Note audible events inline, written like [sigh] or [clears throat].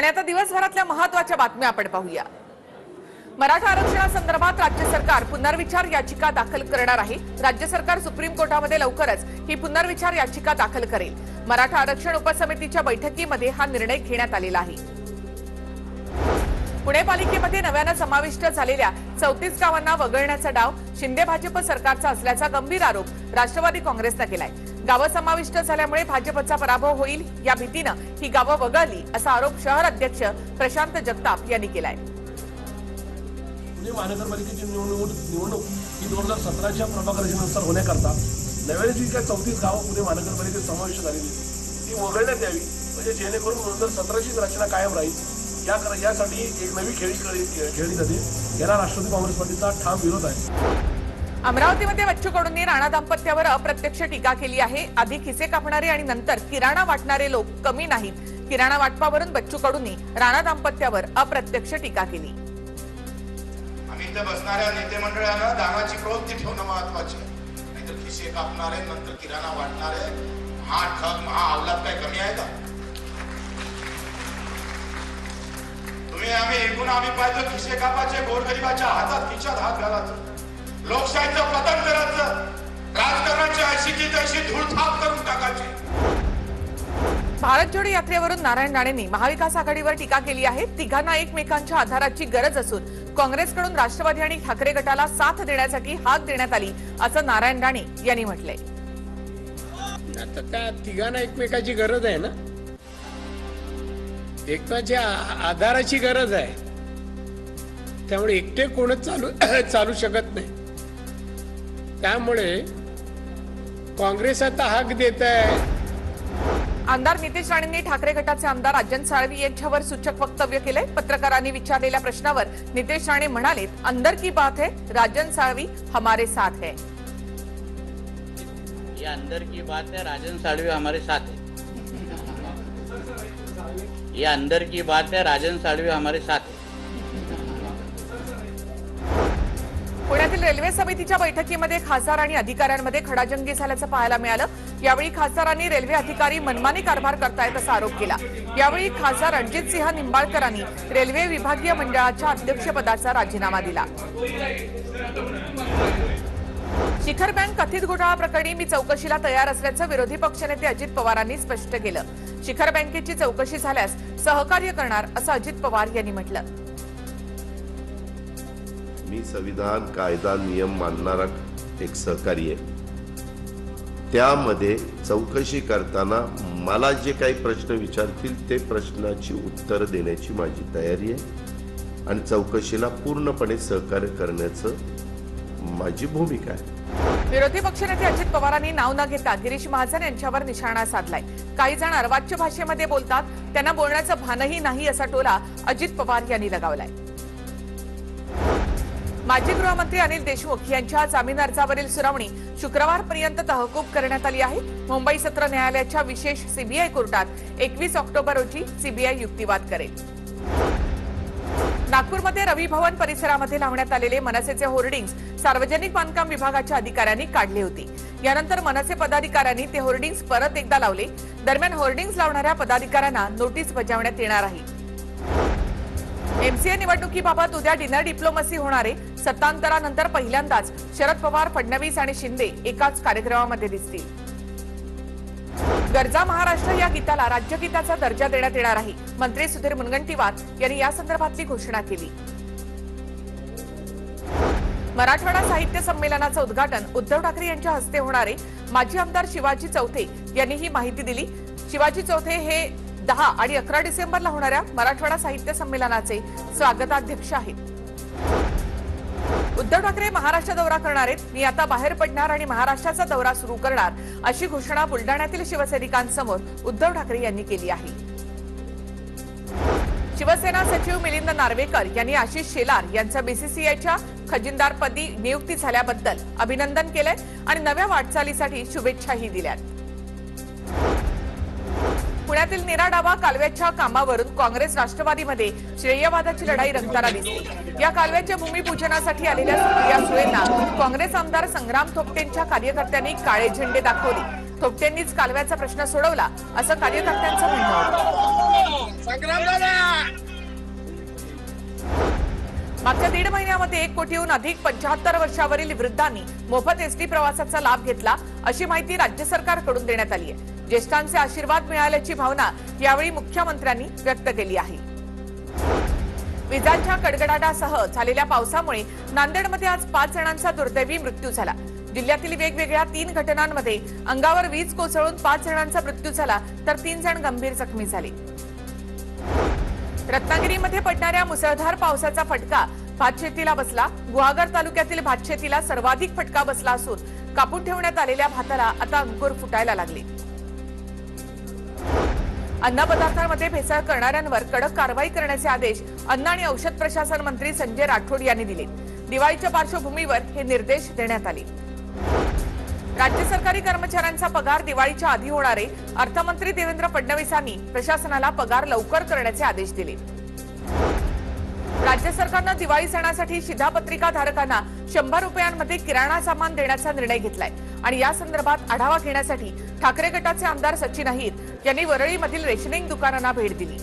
आणि आता दिवसभरातल्या महत्त्वाच्या बातम्या आपण पाहूया. मराठा आरक्षणासंदर्भात राज्य सरकार पुनर्विचार याचिका दाखल करणार आहे. राज्य सरकार सुप्रीम कोर्टामध्ये लवकरच ही पुनर्विचार याचिका दाखल करेल. मराठा आरक्षण उपसमितीच्या बैठकीमध्ये हा निर्णय घेण्यात आलेला आहे. पुणे पालिकेमध्ये नव्यानं समाविष्ट झालेल्या चौतीस गावांना वगळण्याचा डाव शिंदे भाजप सरकारचा असल्याचा गंभीर आरोप राष्ट्रवादी काँग्रेसनं केलाय. गावं समाविष्ट झाल्यामुळे भाजपचा पराभव होईल या भीतीनं ही गावं वगळली असा आरोप शहर अध्यक्ष प्रशांत जगताप यांनी केलाय. पुणे महानगरपालिकेची निवडणूक निवडणूक ही दोन हजार सतराच्या प्रभाग रचनेनुसार होण्याकरता नव्याने जी काय चौतीस गावं पुणे महानगरपालिकेत समाविष्ट झालेली ती वगळण्यात यावी म्हणजे जेणेकरून दोन हजार सतराचीच रचना कायम राहील. या यासाठी एक नवी खेळी खेळी खेळली जाते. याला राष्ट्रवादी काँग्रेस पार्टीचा ठाम विरोध आहे. अमरावतीमध्ये बच्चू कडूंनी राणा दाम्पत्यावर अप्रत्यक्ष टीका केली आहे. आधी खिसे कापणारे आणि नंतर किराणा वाटणारे लोक कमी नाहीत. किराणा वाटपावरून बच्चू कडूंनी राणा दाम्पत्यावर अप्रत्यक्ष टीका केली. आम्ही इथे बसणाऱ्या नेते मंडळानं दानाची प्रवृत्ती ठेवणं महत्त्वाचे आहे. नाहीतर खिसे कापणारे नंतर किराणा वाटणारे हा ठग महा अवलाद काय कमी आहे का? तुम्ही आम्ही एकूण आम्ही पाहिजे खिसे कापाचे गोरगरिबाच्या हातात खिशात हात घालायचं. लोकशाहीचं पतन करायचं राजकारणाची अशी की तशी धूळथाप करून टाकायची. भारत जोडो यात्रेवरून नारायण राणेंनी महाविकास आघाडीवर टीका केली आहे. तिघांना एकमेकांच्या आधाराची गरज असून काँग्रेसकडून राष्ट्रवादी आणि ठाकरे गटाला साथ देण्यासाठी हाक देण्यात आली असं नारायण राणे यांनी म्हटलंय. आता त्या तिघांना एकमेकाची गरज आहे ना? एकमेकाच्या आधाराची गरज आहे. त्यामुळे एकटे कोणच चालू [clears throat] चालू शकत नाही. त्यामुळे काँग्रेस आता हाक देत आहे आमदार नितेश राणेंनी ठाकरे गटाचे आमदार राजन साळवी यांच्यावर सूचक वक्तव्य केलंय. पत्रकारांनी विचारलेल्या प्रश्नावर नितेश राणे म्हणाले अंदर की बात है राजन साळवी हमारे साथ है. ये अंदर की बात है राजन साळवे हमारे साथ है। ये अंदर की बात है राजन साळवे हमारे साथ है। पुण्यातील रेल्वे समितीच्या बैठकीमध्ये खासदार आणि अधिकाऱ्यांमध्ये खडाजंगी झाल्याचं पाहायला मिळालं. यावेळी खासदारांनी रेल्वे अधिकारी मनमानी कारभार करतायत असा आरोप केला. यावेळी खासदार रणजितसिंह निंबाळकरांनी रेल्वे विभागीय मंडळाच्या अध्यक्षपदाचा राजीनामा दिला. शिखर बँक कथित घोटाळा प्रकरणी मी चौकशीला तयार असल्याचं विरोधी पक्षनेते अजित पवारांनी स्पष्ट केलं. शिखर बँकेची चौकशी झाल्यास सहकार्य करणार असं अजित पवार यांनी म्हटलं. मी संविधान कायदा नियम मानणारा एक सहकारी आहे. त्यामध्ये चौकशी करताना मला जे काही प्रश्न विचारतील ते प्रश्नाची उत्तर देण्याची माझी तयारी आहे आणि चौकशीला पूर्णपणे सहकार्य करण्याचं माझी भूमिका आहे. विरोधी पक्षनेते अजित पवारांनी नाव न घेता गिरीश महाजन यांच्यावर निशाणा साधलाय. काही जण अर्वाच्य भाषेमध्ये बोलतात त्यांना बोलण्याचं भानही नाही असा टोला अजित पवार यांनी लगावलाय. माजी गृहमंत्री अनिल देशमुख यांच्या जामीन अर्जावरील सुनावणी शुक्रवारपर्यंत तहकूब करण्यात आली आहे. मुंबई सत्र न्यायालयाच्या विशेष सीबीआय कोर्टात एकवीस ऑक्टोबर रोजी सीबीआय युक्तिवाद करेल. नागपूरमध्ये रवी भवन परिसरामध्ये लावण्यात आलेले मनसेचे होर्डिंग्स सार्वजनिक बांधकाम विभागाच्या अधिकाऱ्यांनी काढले होते. यानंतर मनसे पदाधिकाऱ्यांनी ते होर्डिंग्स परत एकदा लावले. दरम्यान होर्डिंग्स लावणाऱ्या पदाधिकाऱ्यांना नोटीस बजावण्यात येणार आहे. एमसीए निवडणुकीबाबत उद्या डिनर डिप्लोमसी होणारे सत्तांतरानंतर पहिल्यांदाच शरद पवार फडणवीस आणि शिंदे एकाच कार्यक्रमामध्ये दिसतील. गरजा महाराष्ट्र या गीताला राज्यगीताचा दर्जा देण्यात येणार आहे. मंत्री सुधीर मुनगंटीवार यांनी या संदर्भातली घोषणा केली. मराठवाडा साहित्य संमेलनाचं उद्घाटन उद्धव ठाकरे यांच्या हस्ते होणारे माजी आमदार शिवाजी चौथे यांनी ही माहिती दिली. शिवाजी चौथे हे दहा आणि अकरा डिसेंबरला होणाऱ्या मराठवाडा साहित्य संमेलनाचे स्वागताध्यक्ष आहेत. उद्धव ठाकरे महाराष्ट्र दौरा करणार आहेत. मी आता बाहेर पडणार आणि महाराष्ट्राचा दौरा सुरू करणार अशी घोषणा बुलडाण्यातील शिवसैनिकांसमोर उद्धव ठाकरे यांनी केली आहे. शिवसेना सचिव मिलिंद नार्वेकर यांनी आशिष शेलार यांचं बीसीसीआयच्या खजिनदारपदी नियुक्ती झाल्याबद्दल अभिनंदन केलंय आणि नव्या वाटचालीसाठी शुभेच्छाही दिल्यात. पुण्यातील निरा कालव्याच्या कामावरून काँग्रेस राष्ट्रवादीमध्ये श्रेयवादाची लढाई रंगताना दिसते या कालव्याच्या भूमिपूजनासाठी आलेल्या सुप्रिया सुळेंना काँग्रेस आमदार संग्राम थोपटेंच्या कार्यकर्त्यांनी काळे झेंडे दाखवले. थोपटेंनीच कालव्याचा प्रश्न सोडवला असं कार्यकर्त्यांचं म्हणणं होतं. मागच्या दीड महिन्यामध्ये एक कोटीहून अधिक पंच्याहत्तर वर्षावरील वृद्धांनी मोफत एसटी प्रवासाचा लाभ घेतला अशी माहिती राज्य सरकारकडून देण्यात आली आहे. ज्येष्ठांचे आशीर्वाद मिळाल्याची भावना यावेळी मुख्यमंत्र्यांनी व्यक्त केली आहे. विजांच्या कडकडाटासह झालेल्या पावसामुळे नांदेडमध्ये आज पाच जणांचा दुर्दैवी मृत्यू झाला. जिल्ह्यातील वेगवेगळ्या तीन घटनांमध्ये अंगावर वीज कोसळून पाच जणांचा मृत्यू झाला तर तीन जण गंभीर जखमी झाले. रत्नागिरीमध्ये पडणाऱ्या मुसळधार पावसाचा फटका भातशेतीला बसला. गुहागर तालुक्यातील भातशेतीला सर्वाधिक फटका बसला असून कापून ठेवण्यात आलेल्या भाताला आता अंकुर फुटायला लागले. अन्नपदार्थांमध्ये भेसळ करणाऱ्यांवर कडक कारवाई करण्याचे आदेश अन्न आणि औषध प्रशासन मंत्री संजय राठोड यांनी दिले. दिवाळीच्या पार्श्वभूमीवर हे निर्देश देण्यात आले. राज्य सरकारी कर्मचाऱ्यांचा पगार दिवाळीच्या आधी होणारे अर्थमंत्री देवेंद्र फडणवीसांनी प्रशासनाला पगार लवकर करण्याचे आदेश दिले. राज्य सरकारनं दिवाळी सणासाठी शिधापत्रिका धारकांना शंभर रुपयांमध्ये किराणा सामान देण्याचा निर्णय घेतलाय. आणि या संदर्भात आढावा घेण्यासाठी ठाकरे गटाचे आमदार सचिन अहिर यांनी वरळीमधील रेशनिंग दुकानांना भेट दिली.